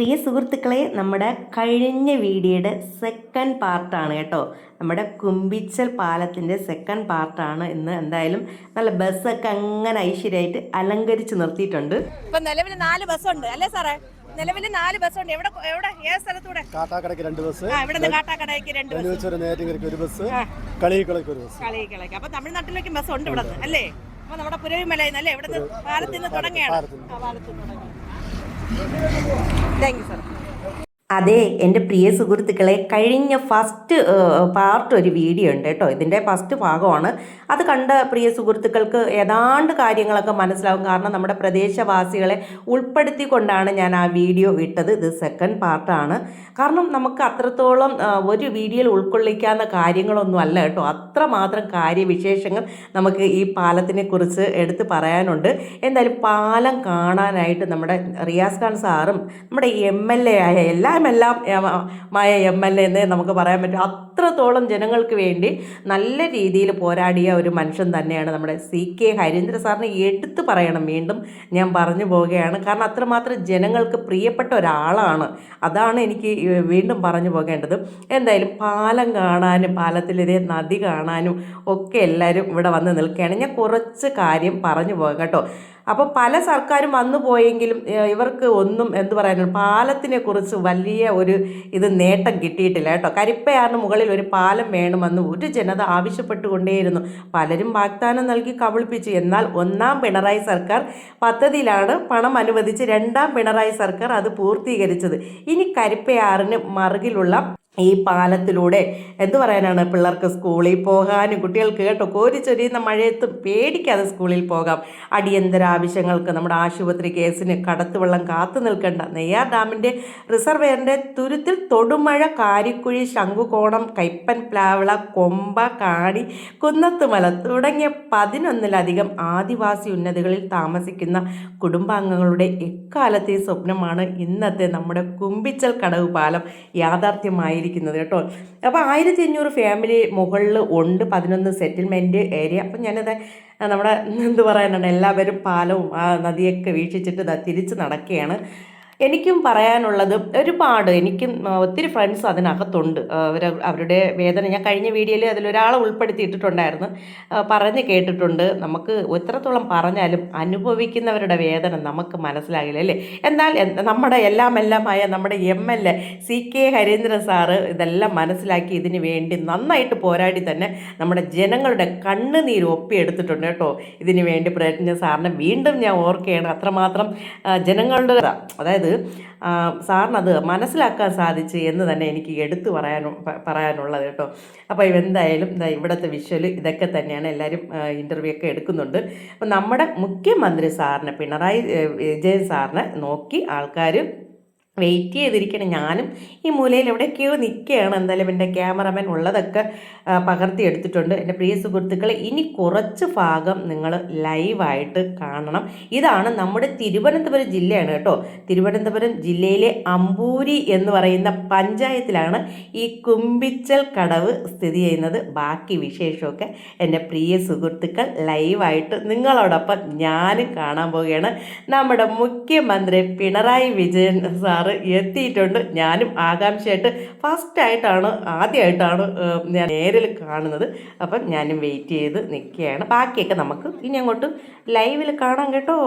പ്രിയ സുഹൃത്തുക്കളെ നമ്മുടെ കഴിഞ്ഞ വീഡിയോയുടെ സെക്കൻഡ് പാർട്ടാണ് കേട്ടോ. നമ്മുടെ കുമ്പിച്ചൽ പാലത്തിന്റെ സെക്കൻഡ് പാർട്ടാണ് ഇന്ന്. എന്തായാലും നല്ല ബസ്സൊക്കെ അങ്ങനെ ഐശ്വര്യമായിട്ട് അലങ്കരിച്ച് നിർത്തിയിട്ടുണ്ട്. ഇപ്പൊ നിലവിൽ നാല് ബസ്സുണ്ട് അല്ലേ സാറേ? നിലവിൽ നാല് ബസ്സുണ്ട് എവിടെ എവിടെ? ഏത് സ്ഥലത്തൂടെ? കാട്ടാക്കടയ്ക്ക് രണ്ട് ബസ് ആ ഇവിടെ കാട്ടാക്കടയ്ക്ക് രണ്ട് ബസ് ഒരു ബസ് ആ. ഒരു ബസ് കളികളൊക്കെ അപ്പൊ തമിഴ്നാട്ടിലേക്കും ബസ് ഉണ്ട് ഇവിടെ. അല്ലേ? അപ്പൊ നമ്മുടെ പുരവിമലയിൽ നിന്ന് അല്ലേ ഇവിടെ നിന്ന് പാലത്തിൽ നിന്ന് തുടങ്ങിയാണ് ആ പാലത്തിൽ നിന്ന് തുടങ്ങി Thank you, sir. അതെ എന്റെ പ്രിയ സുഹൃത്തുക്കളെ കഴിഞ്ഞ ഫസ്റ്റ് പാർട്ട് ഒരു വീഡിയോ ഉണ്ട് കേട്ടോ. ഇതിന്റെ ഫസ്റ്റ് ഭാഗമാണ്. അത് കണ്ട പ്രിയ സുഹൃത്തുക്കൾക്ക് ഏതാണ്ട് കാര്യങ്ങളൊക്കെ മനസ്സിലാവും. കാരണം നമ്മുടെ പ്രദേശവാസികളെ ഉൾപ്പെടുത്തിക്കൊണ്ടാണ് ഞാൻ ആ വീഡിയോ ഇട്ടത്. ഇത് സെക്കൻഡ് പാർട്ടാണ് കാരണം നമുക്ക് അത്രത്തോളം ഒരു വീഡിയോയിൽ ഉൾക്കൊള്ളിക്കാവുന്ന കാര്യങ്ങളൊന്നും അല്ല കേട്ടോ. അത്രമാത്രം കാര്യവിശേഷങ്ങൾ നമുക്ക് ഈ പാലത്തിനെ കുറിച്ച് എടുത്ത് പറയാനുണ്ട്. എന്തായാലും പാലം കാണാനായിട്ട് നമ്മുടെ റിയാസ് ഖാൻ സാറും നമ്മുടെ എം എൽ എ ആയ എല്ലാം എല്ലാം മായ എം എൽ എ എന്നേ നമുക്ക് പറയാൻ പറ്റും. അത്രത്തോളം ജനങ്ങൾക്ക് വേണ്ടി നല്ല രീതിയിൽ പോരാടിയ ഒരു മനുഷ്യൻ തന്നെയാണ് നമ്മുടെ സി കെ ഹരീന്ദ്ര സാറിനെ എടുത്തു പറയണം വീണ്ടും ഞാൻ പറഞ്ഞു പോവുകയാണ് കാരണം അത്രമാത്രം ജനങ്ങൾക്ക് പ്രിയപ്പെട്ട ഒരാളാണ്. അതാണ് എനിക്ക് വീണ്ടും പറഞ്ഞു പോകേണ്ടത്. എന്തായാലും പാലം കാണാനും പാലത്തിലെ നദി കാണാനും ഒക്കെ എല്ലാവരും ഇവിടെ വന്ന് നിൽക്കുകയാണ്. ഞാൻ കുറച്ച് കാര്യം പറഞ്ഞു പോകാം കേട്ടോ. അപ്പോൾ പല സർക്കാരും വന്നു പോയെങ്കിലും ഇവർക്ക് ഒന്നും എന്ത് പറയാനുള്ള പാലത്തിനെക്കുറിച്ച് വലിയ ഒരു ഇത് നേട്ടം കിട്ടിയിട്ടില്ല കേട്ടോ. കരിപ്പയാറിന് മുകളിൽ ഒരു പാലം വേണമെന്ന് ഒരു ജനത ആവശ്യപ്പെട്ടുകൊണ്ടേയിരുന്നു. പലരും വാഗ്ദാനം നൽകി കബളിപ്പിച്ചു. എന്നാൽ ഒന്നാം പിണറായി സർക്കാർ പദ്ധതിയിലാണ് പണം അനുവദിച്ച് രണ്ടാം പിണറായി സർക്കാർ അത് പൂർത്തീകരിച്ചത്. ഇനി കരിപ്പയാറിന് മറുകിലുള്ള ഈ പാലത്തിലൂടെ എന്ത് പറയാനാണ് പിള്ളേർക്ക് സ്കൂളിൽ പോകാനും കുട്ടികൾക്ക് കേട്ടോ കോരിച്ചൊരിയുന്ന മഴയത്ത് പേടിക്കാതെ സ്കൂളിൽ പോകാം. അടിയന്തര ആവശ്യങ്ങൾക്ക് നമ്മുടെ ആശുപത്രി കേസിന് കടത്തുവെള്ളം കാത്തു നിൽക്കേണ്ട. നെയ്യാർ ഡാമിന്റെ റിസർവെയറിന്റെ തുരുത്തിൽ തൊടുമഴ കാരിക്കുഴി ശംഖുകോണം കൈപ്പൻ പ്ലാവിള കൊമ്പ കാണി കുന്നത്തുമല തുടങ്ങിയ പതിനൊന്നിലധികം ആദിവാസി ഉന്നതികളിൽ താമസിക്കുന്ന കുടുംബാംഗങ്ങളുടെ എക്കാലത്തെ സ്വപ്നമാണ് ഇന്നത്തെ നമ്മുടെ കുമ്പിച്ചൽ കടവ് പാലം. യാഥാർത്ഥ്യമായിരിക്കുന്നത് കേട്ടോ. അപ്പോൾ ആയിരത്തി അഞ്ഞൂറ് ഫാമിലി മുകളിൽ ഉണ്ട് പതിനൊന്ന് സെറ്റിൽമെന്റ് ഏരിയ അപ്പം ഞാനത് നമ്മുടെ എന്ത് പറയാനാണ് എല്ലാവരും പാലവും ആ നദിയൊക്കെ വീക്ഷിച്ചിട്ട് തിരിച്ച് നടക്കുകയാണ്. എനിക്കും പറയാനുള്ളത് ഒരുപാട് എനിക്കും ഒത്തിരി ഫ്രണ്ട്സ് അതിനകത്തുണ്ട്. അവർ അവരുടെ വേദന ഞാൻ കഴിഞ്ഞ വീഡിയോയിൽ അതിലൊരാളെ ഉൾപ്പെടുത്തിയിട്ടിട്ടുണ്ടായിരുന്നു. പറഞ്ഞ് കേട്ടിട്ടുണ്ട്. നമുക്ക് എത്രത്തോളം പറഞ്ഞാലും അനുഭവിക്കുന്നവരുടെ വേദന നമുക്ക് മനസ്സിലാകില്ല അല്ലേ? എന്നാൽ നമ്മുടെ എല്ലാം എല്ലാമായ നമ്മുടെ M L A C K Harindran sir ഇതെല്ലാം മനസ്സിലാക്കി ഇതിന് വേണ്ടി നന്നായിട്ട് പോരാടി തന്നെ നമ്മുടെ ജനങ്ങളുടെ കണ്ണുനീര് ഒപ്പിയെടുത്തിട്ടുണ്ട് കേട്ടോ. ഇതിന് വേണ്ടി പ്രയത്നിച്ച സാറിനെ വീണ്ടും ഞാൻ ഓർക്കുകയാണ്. അത്രമാത്രം ജനങ്ങളുടെ അതായത് സാറിനത് മനസ്സിലാക്കാൻ സാധിച്ചു എന്ന് തന്നെ എനിക്ക് എടുത്തു പറയാനു പറയാനുള്ളത് കേട്ടോ. അപ്പോൾ എന്തായാലും ദാ ഇവിടുത്തെ വിഷ്വൽ ഇതൊക്കെ തന്നെയാണ് എല്ലാവരും ഇന്റർവ്യൂ ഒക്കെ എടുക്കുന്നുണ്ട്. അപ്പം നമ്മുടെ മുഖ്യമന്ത്രി സാറിനെ പിണറായി വിജയൻ സാറിനെ നോക്കി ആൾക്കാർ വെയിറ്റ് ചെയ്തിരിക്കണം. ഞാനും ഈ മൂലയിൽ എവിടെയൊക്കെയോ നിൽക്കുകയാണ്. എന്തായാലും എന്റെ ക്യാമറമാൻ ഉള്ളതൊക്കെ പകർത്തി എടുത്തിട്ടുണ്ട്. എന്റെ പ്രിയ സുഹൃത്തുക്കളെ ഇനി കുറച്ച് ഭാഗം നിങ്ങൾ ലൈവായിട്ട് കാണണം. ഇതാണ് നമ്മുടെ തിരുവനന്തപുരം ജില്ലയാണ് കേട്ടോ. തിരുവനന്തപുരം ജില്ലയിലെ അമ്പൂരി എന്ന് പറയുന്ന പഞ്ചായത്തിലാണ് ഈ കുമ്പിച്ചൽ കടവ് സ്ഥിതി ചെയ്യുന്നത്. ബാക്കി വിശേഷമൊക്കെ എന്റെ പ്രിയ സുഹൃത്തുക്കൾ ലൈവായിട്ട് നിങ്ങളോടൊപ്പം ഞാനും കാണാൻ പോവുകയാണ്. നമ്മുടെ മുഖ്യമന്ത്രി പിണറായി വിജയൻ സാറ് എത്തിയിട്ടുണ്ട്. ഞാനും ആകാംക്ഷയായിട്ട് ഫസ്റ്റായിട്ടാണ് ആദ്യമായിട്ടാണ് ഞാൻ നേരിൽ കാണുന്നത്. അപ്പം ഞാനും വെയിറ്റ് ചെയ്ത് നിൽക്കുകയാണ്. ബാക്കിയൊക്കെ നമുക്ക് ഇനി അങ്ങോട്ട് ലൈവിൽ കാണാം കേട്ടോ.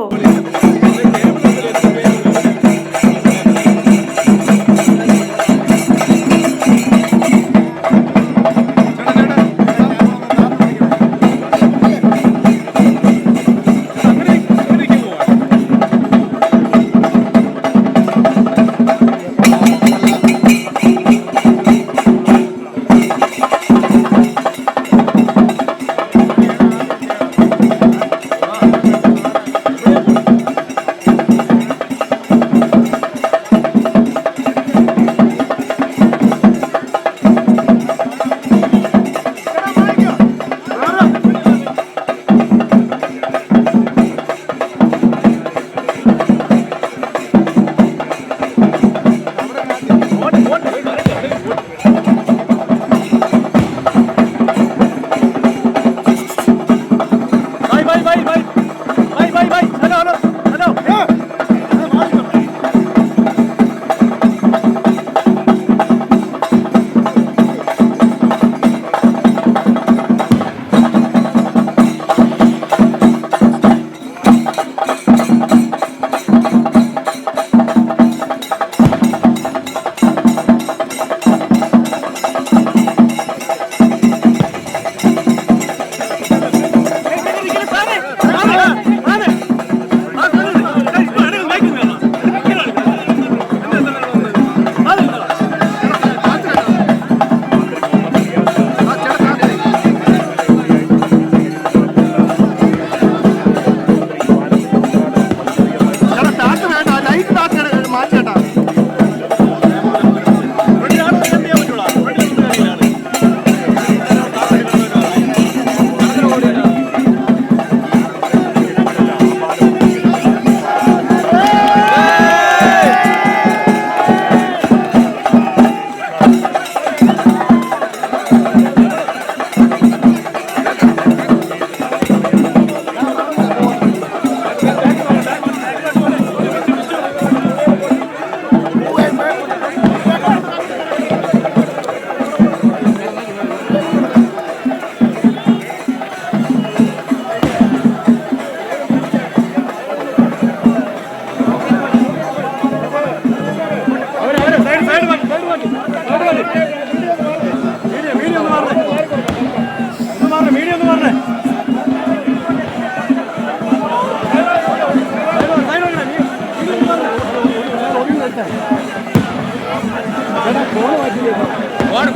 કોણ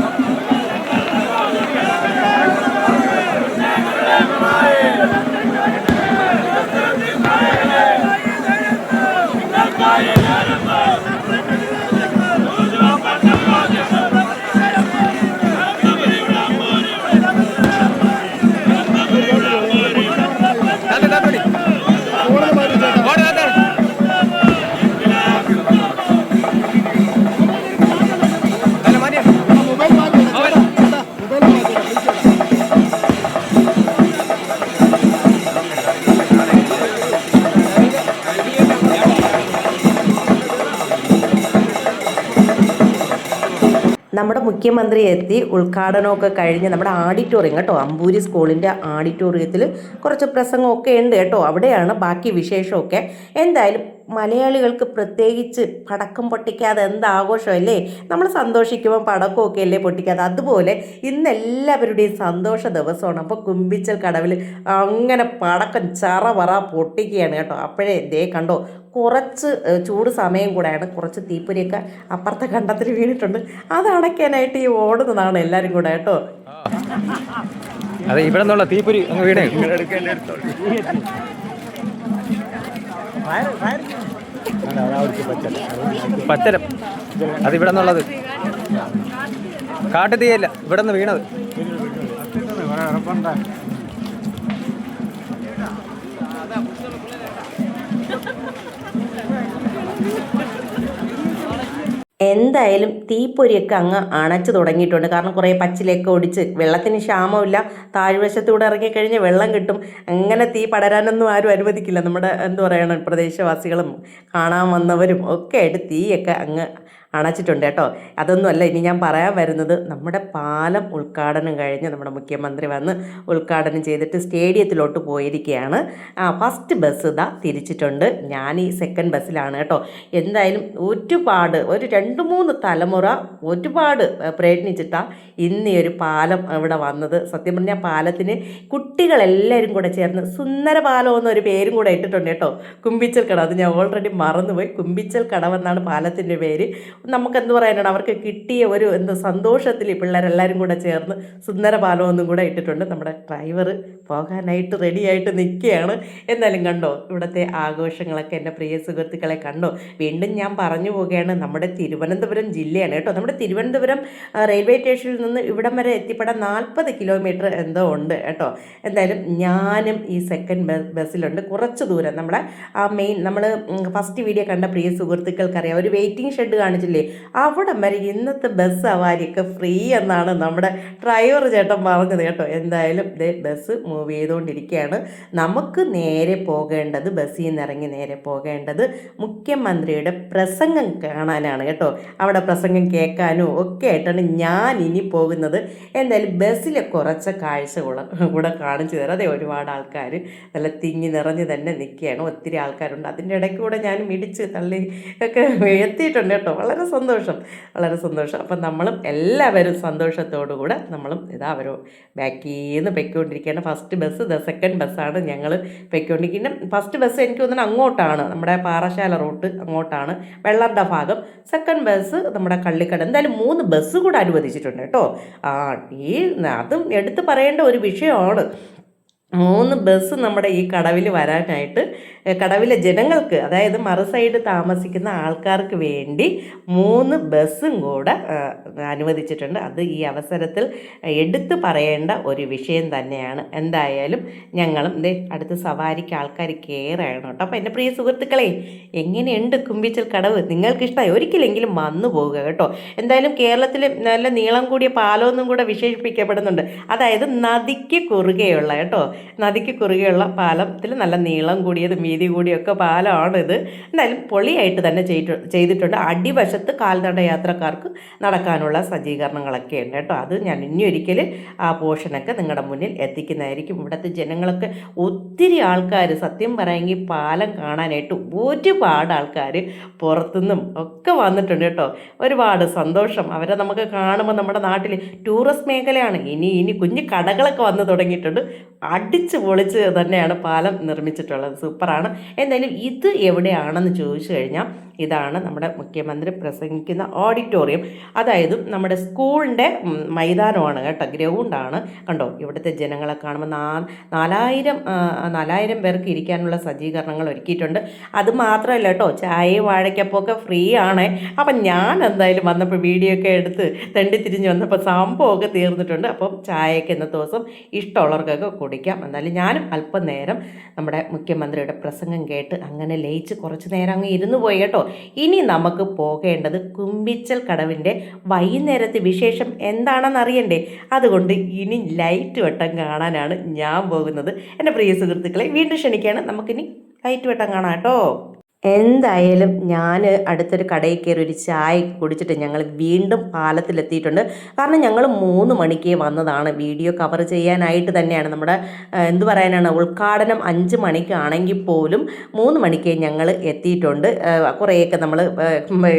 നമ്മുടെ മുഖ്യമന്ത്രി എത്തി ഉദ്ഘാടനമൊക്കെ കഴിഞ്ഞ് നമ്മുടെ ആഡിറ്റോറിയം കേട്ടോ അമ്പൂരി സ്കൂളിന്റെ ആഡിറ്റോറിയത്തിൽ കുറച്ച് പ്രസംഗമൊക്കെ ഉണ്ട് കേട്ടോ. അവിടെയാണ് ബാക്കി വിശേഷമൊക്കെ. എന്തായാലും മലയാളികൾക്ക് പ്രത്യേകിച്ച് പടക്കം പൊട്ടിക്കാതെ എന്ത് ആഘോഷമല്ലേ? നമ്മൾ സന്തോഷിക്കുമ്പോൾ പടക്കമൊക്കെ അല്ലേ പൊട്ടിക്കാതെ? അതുപോലെ ഇന്ന് എല്ലാവരുടെയും സന്തോഷ ദിവസമാണ്. അപ്പോൾ കുമ്പിച്ചൽ കടവിൽ അങ്ങനെ പടക്കം ചറ പറ പൊട്ടിക്കുകയാണ് കേട്ടോ. അപ്പോഴേ ദേ കണ്ടോ കുറച്ച് ചൂട് സമയം കൂടെയാണ് കുറച്ച് തീപ്പൊരിയൊക്കെ അപ്പുറത്തെ കണ്ടത്തിൽ വീണിട്ടുണ്ട്. അത് അണയ്ക്കാനായിട്ട് ഈ ഓടുന്നതാണ് എല്ലാവരും കൂടെ കേട്ടോ. അതെ ഇവിടെ നിന്നുള്ള തീപ്പൊരി അങ്ങ് വീണേ. പച്ചരം അത് ഇവിടെ നിന്നുള്ളത്. കാട്ടുതീയല്ല ഇവിടെ നിന്ന് വീണത്. എന്തായാലും തീപ്പൊരിയൊക്കെ അങ്ങ് അണച്ചു തുടങ്ങിയിട്ടുണ്ട്. കാരണം കുറേ പച്ചിലൊക്കെ ഒടിച്ച് വെള്ളത്തിന് ക്ഷാമമില്ല. താഴ്വശത്തൂടെ ഇറങ്ങിക്കഴിഞ്ഞ് വെള്ളം കിട്ടും. അങ്ങനെ തീ പടരാനൊന്നും ആരും അനുവദിക്കില്ല. നമ്മുടെ എന്തു പറയണം പ്രദേശവാസികളും കാണാൻ വന്നവരും ഒക്കെ ആയിട്ട് തീയൊക്കെ അങ്ങ് അണച്ചിട്ടുണ്ട് കേട്ടോ. അതൊന്നുമല്ല ഇനി ഞാൻ പറയാൻ വരുന്നത് നമ്മുടെ പാലം ഉദ്ഘാടനം കഴിഞ്ഞ് നമ്മുടെ മുഖ്യമന്ത്രി വന്ന് ഉദ്ഘാടനം ചെയ്തിട്ട് സ്റ്റേഡിയത്തിലോട്ട് പോയിരിക്കുകയാണ്. ആ ഫസ്റ്റ് ബസ് ഇതാ തിരിച്ചിട്ടുണ്ട്. ഞാൻ ഈ സെക്കൻഡ് ബസ്സിലാണ് കേട്ടോ. എന്തായാലും ഒരുപാട് ഒരു രണ്ട് മൂന്ന് തലമുറ ഒരുപാട് പ്രയത്നിച്ചിട്ടാണ് ഇന്ന് ഈ ഒരു പാലം ഇവിടെ വന്നത്. സത്യം പറഞ്ഞാൽ പാലത്തിന് കുട്ടികളെല്ലാവരും കൂടെ ചേർന്ന് സുന്ദര പാലം എന്നൊരു പേരും കൂടെ ഇട്ടിട്ടുണ്ട് കേട്ടോ. കുമ്പിച്ചൽ കട അത് ഞാൻ ഓൾറെഡി മറന്നുപോയി. കുമ്പിച്ചൽ കടവെന്നാണ് പാലത്തിന്റെ പേര്. നമുക്ക് എന്ത് പറയാനാണ്? അവർക്ക് കിട്ടിയ ഒരു എന്ത് സന്തോഷത്തിൽ ഈ പിള്ളേരെല്ലാവരും കൂടെ ചേർന്ന് സുന്ദര പാലം ഒന്നും കൂടെ ഇട്ടിട്ടുണ്ട്. നമ്മുടെ ഡ്രൈവർ പോകാനായിട്ട് റെഡിയായിട്ട് നിൽക്കുകയാണ്. എന്നാലും കണ്ടോ ഇവിടുത്തെ ആഘോഷങ്ങളൊക്കെ എന്റെ പ്രിയ സുഹൃത്തുക്കളെ കണ്ടോ? വീണ്ടും ഞാൻ പറഞ്ഞു പോവുകയാണ്. നമ്മുടെ തിരുവനന്തപുരം ജില്ലയാണ് കേട്ടോ. നമ്മുടെ തിരുവനന്തപുരം റെയിൽവേ സ്റ്റേഷനിൽ നിന്ന് ഇവിടം വരെ എത്തിപ്പെടാൻ നാൽപ്പത് കിലോമീറ്റർ എന്തോ ഉണ്ട് കേട്ടോ. എന്തായാലും ഞാനും ഈ സെക്കൻഡ് ബസ്സിലുണ്ട്. കുറച്ച് ദൂരം. നമ്മുടെ ആ മെയിൻ നമ്മൾ ഫസ്റ്റ് വീഡിയോ കണ്ട പ്രിയ സുഹൃത്തുക്കൾക്കറിയാം. ഒരു വെയിറ്റിംഗ് ഷെഡ് കാണിച്ചില്ലേ അവിടം വരെ ഇന്നത്തെ ബസ് സവാരിയൊക്കെ ഫ്രീ എന്നാണ് നമ്മുടെ ഡ്രൈവർ ചേട്ടൻ പറഞ്ഞത് കേട്ടോ. എന്തായാലും ദേ ബസ് മൂവ് ചെയ്തുകൊണ്ടിരിക്കുകയാണ്. നമുക്ക് നേരെ പോകേണ്ടത് ബസ്സിൽ നിന്ന് ഇറങ്ങി നേരെ പോകേണ്ടത് മുഖ്യമന്ത്രിയുടെ പ്രസംഗം കാണാനാണ് കേട്ടോ. അവിടെ പ്രസംഗം കേൾക്കാനും ഒക്കെ ആയിട്ടാണ് ഞാൻ ഇനി പോകുന്നത്. എന്തായാലും ബസ്സിലെ കുറച്ച് കാഴ്ച കൂടെ കാണിച്ചു തരാം. അതെ ഒരുപാട് ആൾക്കാർ നല്ല തിങ്ങി നിറഞ്ഞ് തന്നെ നിൽക്കുകയാണ്. ഒത്തിരി ആൾക്കാരുണ്ട്. അതിന്റെ ഇടയ്ക്ക് കൂടെ ഞാൻ മിടിച്ച് തള്ളി ഒക്കെ എത്തിയിട്ടുണ്ട് കേട്ടോ. വളരെ സന്തോഷം വളരെ സന്തോഷം. അപ്പം നമ്മളും എല്ലാവരും സന്തോഷത്തോടു കൂടെ നമ്മളും ഇതാ അവരോ നിന്ന് പൊയ്ക്കൊണ്ടിരിക്കുകയാണ്. ഫസ്റ്റ് ബസ് ദ സെക്കൻഡ് ബസ്സാണ് ഞങ്ങൾ പൊയ്ക്കൊണ്ടിരിക്കുന്നത്. ഫസ്റ്റ് ബസ് എനിക്ക് തോന്നുന്നത് അങ്ങോട്ടാണ്. നമ്മുടെ പാറശാല റൂട്ട് അങ്ങോട്ടാണ്. വെള്ളറുടെ ഭാഗം. സെക്കൻഡ് ബസ് നമ്മുടെ കള്ളിക്കട. എന്തായാലും മൂന്ന് ബസ് കൂടെ അനുവദിച്ചിട്ടുണ്ട് കേട്ടോ. ആ ഈ അതും എടുത്തു പറയേണ്ട ഒരു വിഷയമാണ്. മൂന്ന് ബസ് നമ്മുടെ ഈ കടവിൽ വരാനായിട്ട് കടവിലെ ജനങ്ങൾക്ക് അതായത് മറു സൈഡ് താമസിക്കുന്ന ആൾക്കാർക്ക് വേണ്ടി മൂന്ന് ബസ്സും കൂടെ അനുവദിച്ചിട്ടുണ്ട്. അത് ഈ അവസരത്തിൽ എടുത്തു പറയേണ്ട ഒരു വിഷയം തന്നെയാണ്. എന്തായാലും ഞങ്ങളും ഇതേ അടുത്ത് സവാരിക്ക് ആൾക്കാർ കയറുകയാണ് കേട്ടോ. അപ്പം എന്റെ പ്രിയ സുഹൃത്തുക്കളെ എങ്ങനെയുണ്ട് കുമ്പിച്ചൽ കടവ്? നിങ്ങൾക്കിഷ്ടമായി ഒരിക്കലെങ്കിലും വന്നു പോവുക കേട്ടോ. എന്തായാലും കേരളത്തിൽ നല്ല നീളം കൂടിയ പാലമൊന്നും കൂടെ വിശേഷിപ്പിക്കപ്പെടുന്നുണ്ട്. അതായത് നദിക്ക് കുറുകെയുള്ള കേട്ടോ നദിക്ക് കുറുകെയുള്ള പാലത്തിൽ നല്ല നീളം കൂടിയത് കൂടിയൊക്കെ പാലമാണ് ഇത് എന്തായാലും പൊളിയായിട്ട് തന്നെ ചെയ്തിട്ട് ചെയ്തിട്ടുണ്ട്. അടിവശത്ത് കാൽനട യാത്രക്കാർക്ക് നടക്കാനുള്ള സജ്ജീകരണങ്ങളൊക്കെ ഉണ്ട് കേട്ടോ. അത് ഞാൻ ഇനി ഒരിക്കൽ ആ പോർഷനൊക്കെ നിങ്ങളുടെ മുന്നിൽ എത്തിക്കുന്നതായിരിക്കും. ഇവിടുത്തെ ജനങ്ങളൊക്കെ ഒത്തിരി ആൾക്കാർ സത്യം പറയാമെങ്കിൽ പാലം കാണാനായിട്ട് ഒരുപാട് ആൾക്കാർ പുറത്തുനിന്നും ഒക്കെ വന്നിട്ടുണ്ട് കേട്ടോ. ഒരുപാട് സന്തോഷം. അവരെ നമുക്ക് കാണുമ്പോൾ നമ്മുടെ നാട്ടിൽ ടൂറിസ്റ്റ് മേഖലയാണ്. ഇനി ഇനി കുഞ്ഞു കടകളൊക്കെ വന്ന് തുടങ്ങിയിട്ടുണ്ട്. അടിച്ച് പൊളിച്ച് തന്നെയാണ് പാലം നിർമ്മിച്ചിട്ടുള്ളത്. സൂപ്പറാണ്. എന്തായാലും ഇത് എവിടെയാണെന്ന് ചോദിച്ചു കഴിഞ്ഞാൽ ഇതാണ് നമ്മുടെ മുഖ്യമന്ത്രി പ്രസംഗിക്കുന്ന ഓഡിറ്റോറിയം അതായത് നമ്മുടെ സ്കൂളിന്റെ മൈതാനമാണ് കേട്ടോ ഗ്രൗണ്ടാണ്. കണ്ടോ ഇവിടുത്തെ ജനങ്ങളെ കാണുമ്പോൾ നാ നാലായിരം നാലായിരം പേർക്ക് ഇരിക്കാനുള്ള സജ്ജീകരണങ്ങൾ ഒരുക്കിയിട്ടുണ്ട്. അത് മാത്രമല്ല കേട്ടോ ചായയും വാഴയ്ക്കപ്പൊക്കെ ഫ്രീ ആണ്. അപ്പം ഞാൻ എന്തായാലും വന്നപ്പോൾ വീഡിയോ ഒക്കെ എടുത്ത് തെണ്ടി തിരിഞ്ഞ് വന്നപ്പോൾ സംഭവമൊക്കെ തീർന്നിട്ടുണ്ട്. അപ്പം ചായയൊക്കെ ഇന്നത്തെ ദിവസം ഇഷ്ടമുള്ളവർക്കൊക്കെ കുടിക്കാം. എന്നാലും ഞാനും അല്പം നേരം നമ്മുടെ മുഖ്യമന്ത്രിയുടെ പ്രസംഗം കേട്ട് അങ്ങനെ ലയിച്ച് കുറച്ച് നേരം അങ്ങ് ഇരുന്ന് പോയി കേട്ടോ. ഇനി നമുക്ക് പോകേണ്ടത് കുമ്പിച്ചൽ കടവിന്റെ വൈകുന്നേരത്തെ വിശേഷം എന്താണെന്ന് അറിയണ്ടേ? അതുകൊണ്ട് ഇനി ലൈറ്റ് വട്ടം കാണാനാണ് ഞാൻ പോകുന്നത്. എന്റെ പ്രിയ സുഹൃത്തുക്കളെ വീണ്ടും ക്ഷണിക്കുകയാണ്. നമുക്കിനി ലൈറ്റ് വട്ടം കാണാം കേട്ടോ. എന്തായാലും ഞാൻ അടുത്തൊരു കടയിൽ കയറി ഒരു ചായ കുടിച്ചിട്ട് ഞങ്ങൾ വീണ്ടും പാലത്തിലെത്തിയിട്ടുണ്ട്. കാരണം ഞങ്ങൾ മൂന്ന് മണിക്ക് വന്നതാണ്. വീഡിയോ കവർ ചെയ്യാനായിട്ട് തന്നെയാണ്. നമ്മുടെ എന്തു പറയാനാണ് ഉദ്ഘാടനം അഞ്ച് മണിക്കാണെങ്കിൽ പോലും മൂന്ന് മണിക്ക് ഞങ്ങൾ എത്തിയിട്ടുണ്ട്. കുറേയൊക്കെ നമ്മൾ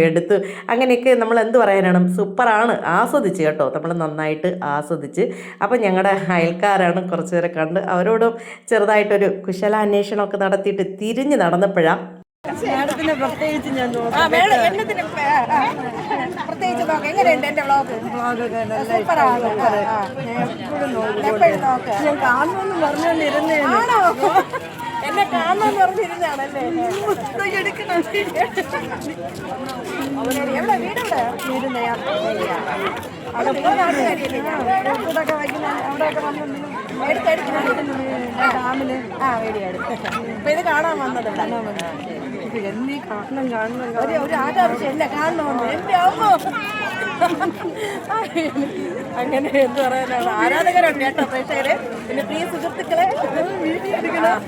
എടുത്ത് അങ്ങനെയൊക്കെ നമ്മൾ എന്ത് പറയാനാണ് സൂപ്പറാണ്. ആസ്വദിച്ച് കേട്ടോ. നമ്മൾ നന്നായിട്ട് ആസ്വദിച്ച്. അപ്പം ഞങ്ങളുടെ അയൽക്കാരാണ് കുറച്ച് പേരെ കണ്ട് അവരോടും ചെറുതായിട്ടൊരു കുശലാന്വേഷണമൊക്കെ നടത്തിയിട്ട് തിരിഞ്ഞ് നടന്നപ്പോഴാണ് ആ പ്രത്യേകിച്ച് ഞാൻ പ്രത്യേകിച്ച് നോക്ക്. എങ്ങനെയുണ്ട് എന്റെ വ്ളോഗ് ഞാൻ കാണുമെന്ന് പറഞ്ഞോണ്ടിരുന്നേ ആണോ? എന്നെ കാണണമെന്ന് പറഞ്ഞിരുന്നാണല്ലേ എവിടെ? വീടെവിടെ? ഇരുന്നേ അവിടെ നിങ്ങളുടെ നാട്ടുകാരിയല്ലേ ഞാൻ ഇവിടെയൊക്കെ വയ്ക്കുന്ന അവിടെയൊക്കെ വന്നു ആ ഇത് കാണാൻ വന്നത് കാണണം കാണണം ഒരു അങ്ങനെ എന്ത് പറയാനാണ് ആരാധകരുണ്ട് കേട്ടോ പ്രേക്ഷകരെ പിന്നെ പ്രിയ സുഹൃത്തുക്കളെ വീഡിയോ എടുക്കണം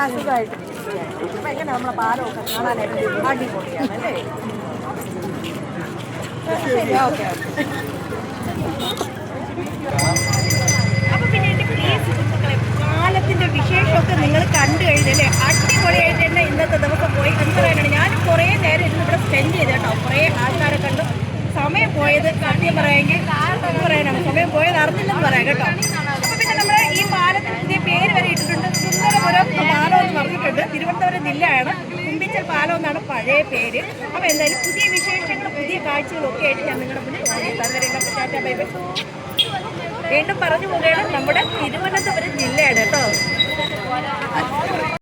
അസുഖമായിട്ട് അപ്പൊ എങ്ങനെ നമ്മളെ പാലമൊക്കെ കാണാനായിട്ട് അടിപൊളിയാണ് അല്ലേ ഓക്കെ. അപ്പൊ പിന്നെ എന്റെ പ്രിയ സുഹൃത്തുക്കളെ കാലത്തിന്റെ വിശേഷമൊക്കെ നിങ്ങൾ കണ്ടു കഴിഞ്ഞല്ലേ അടിപൊളിയായിട്ട് തന്നെ ഇന്നത്തെ ദിവസം പോയി. പറയാനാണ് ഞാനും കുറേ നേരം ഇരുന്ന് ഇവിടെ സ്പെൻഡ് ചെയ്ത് കേട്ടോ. കുറേ ആൾക്കാരെ കണ്ടു. സമയം പോയത് സത്യം പറയാമെങ്കിൽ പറയാനാണ് സമയം പോയത് അറിഞ്ഞില്ലെന്ന് പറയാം കേട്ടോ. അപ്പൊ പിന്നെ നമ്മുടെ ഈ പാലത്തിന് പേര് വരെ ഇട്ടിട്ടുണ്ട്. സുന്ദരപുരം പാലം എന്ന് പറഞ്ഞിട്ടുണ്ട്. തിരുവനന്തപുരം ജില്ലയാണ്. കുമ്പിച്ചൽ പാലം എന്നാണ് പഴയ പേര്. അപ്പൊ എന്തായാലും പുതിയ വിശേഷങ്ങളും പുതിയ കാഴ്ചകളും ഒക്കെ ആയിട്ട് ഞാൻ നിങ്ങളുടെ മുന്നിൽ ബൈ ബൈ. വീണ്ടും പറഞ്ഞു പോവുകയാണ് നമ്മുടെ തിരുവനന്തപുരം ജില്ലയാണ് കേട്ടോ.